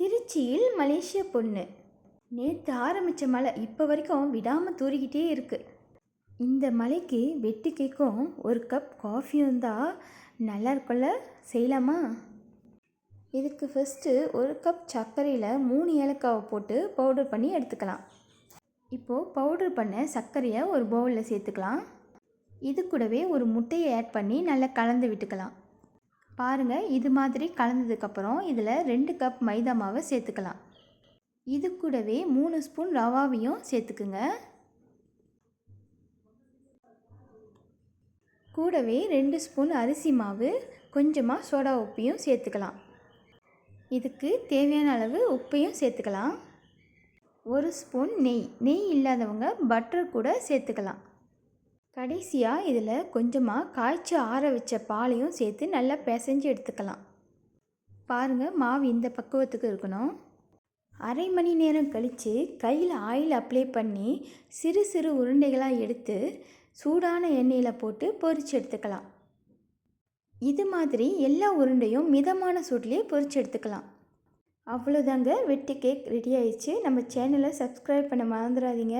திருச்சியில் மலேசிய பொண்ணு. நேற்று ஆரம்பித்த மழை இப்போ வரைக்கும் விடாமல் தூறிக்கிட்டே இருக்குது இந்த மலைக்கு வெட்டி கேக்கும் ஒரு கப் காஃபியும் தான் நல்லா இருக்கும்ல? செய்யலாமா? இதுக்கு ஃபஸ்ட்டு ஒரு கப் சர்க்கரையில் மூணு ஏலக்காவை போட்டு பவுடர் பண்ணி எடுத்துக்கலாம். இப்போது பவுடர் பண்ண சர்க்கரையை ஒரு பவுலில் சேர்த்துக்கலாம். இது கூடவே ஒரு முட்டையை ஆட் பண்ணி நல்லா கலந்து விட்டுக்கலாம். பாருங்கள் இது மாதிரி கலந்ததுக்கப்புறம் இதில் ரெண்டு கப் மைதா மாவை சேர்த்துக்கலாம். இது கூடவே மூணு ஸ்பூன் ரவாவையும் சேர்த்துக்குங்க. கூடவே ரெண்டு ஸ்பூன் அரிசி மாவு கொஞ்சமாக சோடா உப்பையும் சேர்த்துக்கலாம். இதுக்கு தேவையான அளவு உப்பையும் சேர்த்துக்கலாம். ஒரு ஸ்பூன் நெய். நெய் இல்லாதவங்க பட்டர் கூட சேர்த்துக்கலாம். கடைசியாக இதில் கொஞ்சமாக காய்ச்சி ஆற வச்ச பாலையும் சேர்த்து நல்லா பிசைஞ்சு எடுத்துக்கலாம். பாருங்கள் மாவு இந்த பக்குவத்துக்கு இருக்கணும். அரை மணி நேரம் கழித்து கையில் ஆயில் அப்ளை பண்ணி சிறு சிறு உருண்டைகளாக எடுத்து சூடான எண்ணெயில் போட்டு பொரிச்சு எடுத்துக்கலாம். இது மாதிரி எல்லா உருண்டையும் மிதமான சூட்லேயே பொரிச்சு எடுத்துக்கலாம். அவ்வளோதாங்க வெட்டி கேக் ரெடி ஆயிடுச்சு. நம்ம சேனலை சப்ஸ்கிரைப் பண்ண மறந்துடாதீங்க.